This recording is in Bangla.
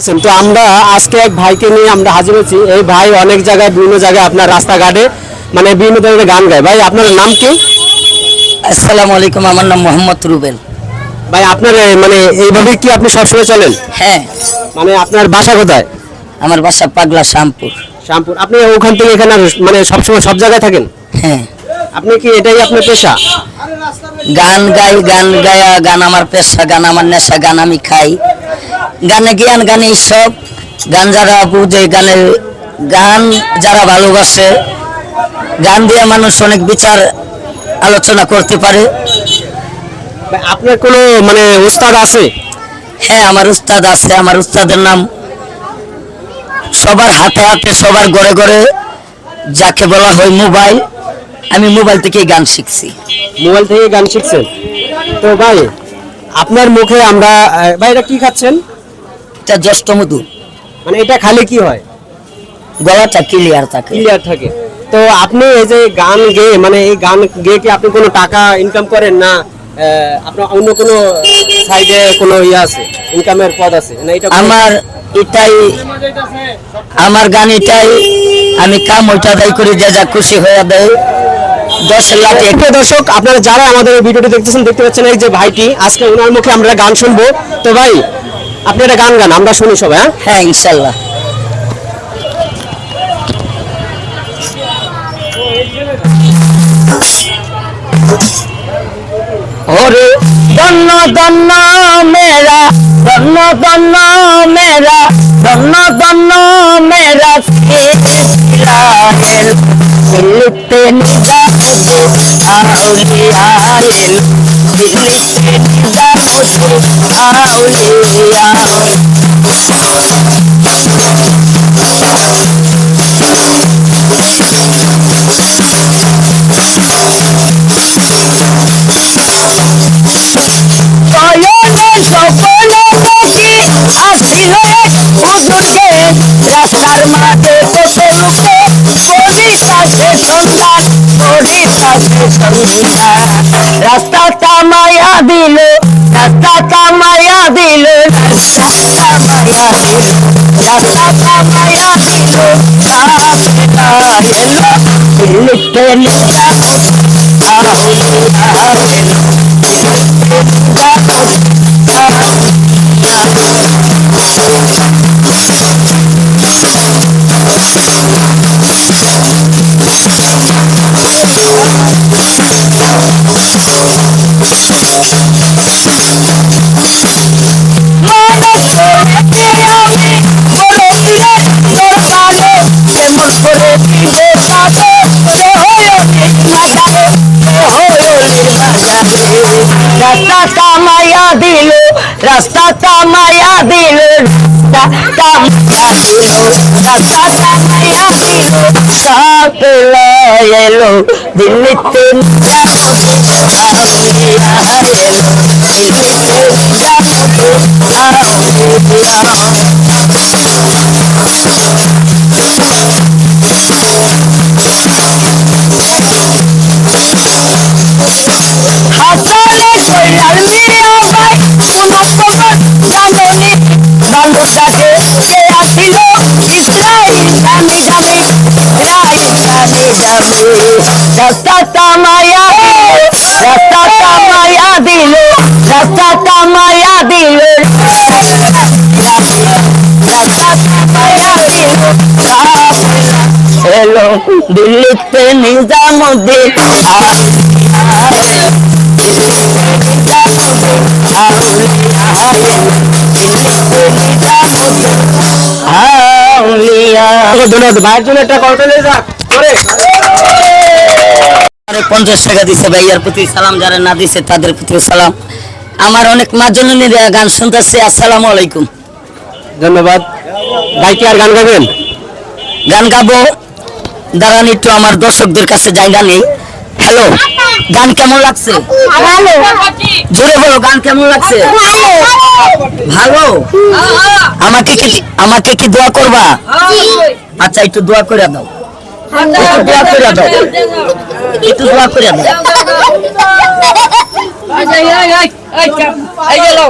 আছেন। তো আমরা আজকে এক ভাইকে নিয়ে আমরা হাজির হয়েছি। এই ভাই অনেক জায়গায় বিভিন্ন জায়গায় আপনার রাস্তাঘাটে মানে বিভিন্ন ধরনের গান গায়। ভাই আপনার নাম কি? আসসালামু আলাইকুম আমার নাম মোহাম্মদ রুবেল। ভাই আপনার মানে এইভাবে কি আপনি সবসময় চলেন? হ্যাঁ। মানে আপনার বাসা কোথায়? আমার বাসা পাগলা শ্যামপুর। শ্যামপুর। আপনি ওখান থেকে এখানে মানে সবসময় সব জায়গায় থাকেন? হ্যাঁ। আপনি কি এটাই আপনার পেশা? গান গাই গান গায়া গান আমার পেশা গান আমার নেশা গান আমি খাই। গানে জ্ঞান গানে সব। গান যারা বুঝে গানের গান যারা ভালোবাসে গান দিয়ে মানুষ অনেক বিচার আলোচনা করতে পারে। আপনার কোনো মানে উস্তাদ আছে? হ্যাঁ আমার উস্তাদ আছে। আমার উস্তাদের নাম সবার হাতে হাতে সবার ঘরে ঘরে যাকে বলা হয় মোবাইল। আমি মোবাইল থেকে গান শিখছি। মোবাইল থেকে গান শিখছেন? তো ভাই আপনার মুখে আমরা ভাই এটা কি খাচ্ছেন? এটা জ্যৈষ্ঠ মধু। মানে এটা খালি কি হয়? গলাটা ক্লিয়ার থাকে। ক্লিয়ার থাকে। তো আপনি এই যে গান গেয়ে মানে এই গান গেয়ে কি আপনি কোনো টাকা ইনকাম করেন না আপনার অন্য কোনো সাইডে কোনো ইয়ে আছে ইনকামের পদ আছে? না এটা আমার এটাই আমার গান এটাই। আমি কাম ওইটা দায়ী করি যে যা খুশি হয়ে দেয়। দশ লাখ এক- প্রিয় দর্শক আপনারা যারা আমাদের ভিডিওটি দেখতেছেন দেখতে পাচ্ছেন এই যে ভাইটি। আজকে ওনার মুখে আমরা গান শুনব। তো ভাই আপনি একটা গান গান আমরা শুনি সবাই হ্যাঁ? হ্যাঁ ইনশাল্লাহ। ওরে দন্ন দন্ন মেরা দন্ন দন্ন মেরা দন্ন দন্ন মেরা Hallelujah. రస్తా తమయాదిలు రస్తా తమయాదిలు రస్తా ఎల్లు పెళ్ళి কামাইয়া দিল রাস্তা কামাইয়া দিল রাস্তা এলো দিল্লিতে নিজাম আউলিয়া এলো রাস্তা কামাইয়া দিল রাস্তা কামাইয়া দিল রাস্তা কামাইয়া দিল রাস্তা কামাইয়া দিল সাপ এলো দিল্লিতে এলো goles, soy voy unos pocos dándole, dando saque dame, dame, dame, dame. Dile. Hello, Dilip Nizam Din. ধন্যবাদ। ভাইয়ের জন্য একটা কল্পনা যাক। করে আরে পঞ্চাশ টাকা দিছে ভাইয়ার প্রতি সালাম যারা না দিছে তাদের প্রতি সালাম। আমার অনেক গান শুনতেছে আসসালামু আলাইকুম। ধন্যবাদ। ভাই কি আর গান গাবেন গান গাবো। দাঁড়ান একটু আমার দর্শকদের কাছে জায়গা নেই। হ্যালো গান কেমন লাগছে? জোরে বলো গান কেমন লাগছে? ভালো? আমাকে কি আমাকে কি দোয়া করবা? আচ্ছা একটু দোয়া করে দাও। একটু দোয়া করে দাও। একটু দোয়া করে দাও। ভালো